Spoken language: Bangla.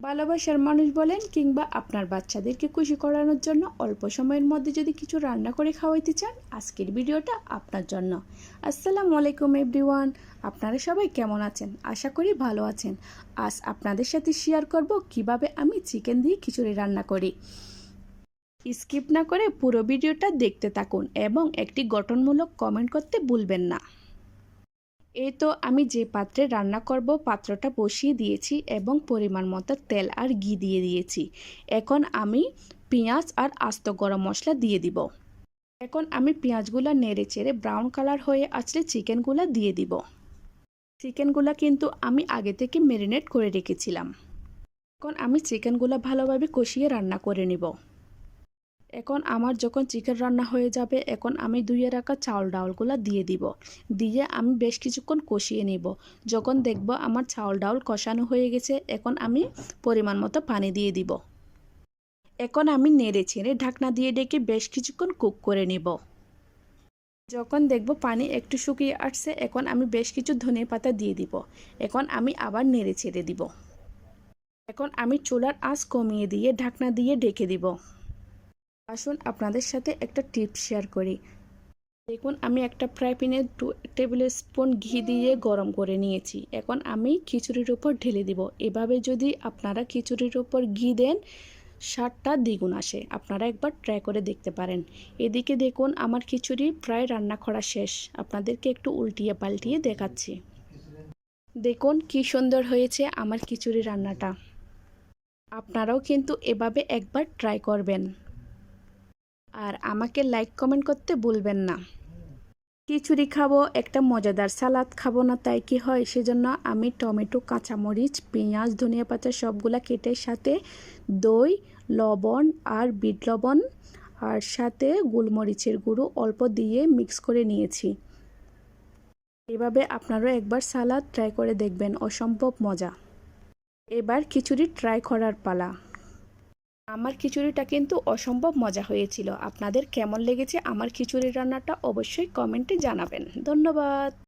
ভালোবাসার মানুষ বলেন কিংবা আপনার বাচ্চাদেরকে খুশি করানোর জন্য অল্প সময়ের মধ্যে যদি কিছু রান্না করে খাওয়াইতে চান, আজকের ভিডিওটা আপনার জন্য। আসসালামু আলাইকুম এভরিওয়ান, আপনারা সবাই কেমন আছেন? আশা করি ভালো আছেন। আজ আপনাদের সাথে শেয়ার করব কীভাবে আমি চিকেন দিয়ে খিচুড়ি রান্না করি। স্কিপ না করে পুরো ভিডিওটা দেখতে থাকুন এবং একটি গঠনমূলক কমেন্ট করতে ভুলবেন না। এই তো আমি যে পাত্রে রান্না করব, পাত্রটা বসিয়ে দিয়েছি এবং পরিমাণ মতো তেল আর ঘি দিয়ে দিয়েছি। এখন আমি পেঁয়াজ আর আস্ত গরম মশলা দিয়ে দিব। এখন আমি পেঁয়াজগুলো নেড়ে চেড়ে ব্রাউন কালার হয়ে আসলে চিকেনগুলো দিয়ে দিব। চিকেনগুলো কিন্তু আমি আগে থেকে ম্যারিনেট করে রেখেছিলাম। এখন আমি চিকেনগুলো ভালোভাবে কষিয়ে রান্না করে নিব। এখন আমার যখন চিকেন রান্না হয়ে যাবে, এখন আমি ধুয়ে রাখা চাউল ডাউলগুলো দিয়ে দিব। দিয়ে আমি বেশ কিছুক্ষণ কষিয়ে নিব। যখন দেখব আমার চাউল ডাউল কষানো হয়ে গেছে, এখন আমি পরিমাণ মতো পানি দিয়ে দিব। এখন আমি নেড়ে ছেড়ে ঢাকনা দিয়ে ডেকে বেশ কিছুক্ষণ কুক করে নেব। যখন দেখব পানি একটু শুকিয়ে আসছে, এখন আমি বেশ কিছু ধনে পাতা দিয়ে দিব। এখন আমি আবার নেড়ে ছেড়ে দিব। এখন আমি চুলার আঁচ কমিয়ে দিয়ে ঢাকনা দিয়ে ডেকে দিব। আসুন আপনাদের সাথে একটা টিপ শেয়ার করি। দেখুন, আমি একটা ফ্রাই প্যানে টু টেবিল স্পুন ঘি দিয়ে গরম করে নিয়েছি। এখন আমি খিচুড়ির উপর ঢেলে দিব। এভাবে যদি আপনারা খিচুড়ির উপর ঘি দেন, স্বাদটা দ্বিগুণ আসে। আপনারা একবার ট্রাই করে দেখতে পারেন। এদিকে দেখুন, আমার খিচুড়ি প্রায় রান্না করা শেষ। আপনাদেরকে একটু উল্টিয়ে পাল্টিয়ে দেখাচ্ছি। দেখুন, কি সুন্দর হয়েছে আমার খিচুড়ি রান্নাটা। আপনারাও কিন্তু এভাবে একবার ট্রাই করবেন। আর আমাকে লাইক কমেন্ট করতে ভুলবেন না। খিচুড়ি খাব, একটা মজাদার সালাদ খাব না, তাই কি হয়? সেজন্য আমি টমেটো, কাঁচামরিচ, পেঁয়াজ, ধনিয়া পাতা সবগুলা কেটে সাথে দই, লবণ আর বিট লবণ আর সাথে গোলমরিচের গুঁড়ো অল্প দিয়ে মিক্স করে নিয়েছি। এভাবে আপনারাও একবার সালাদ ট্রাই করে দেখবেন, অসম্ভব মজা। এবার খিচুড়ি ট্রাই করার পালা। আমার খিচুড়িটা কিন্তু অসম্ভব মজা হয়েছিল। আপনাদের কেমন লেগেছে আমার খিচুড়ি রান্নাটা অবশ্যই কমেন্টে জানাবেন। ধন্যবাদ।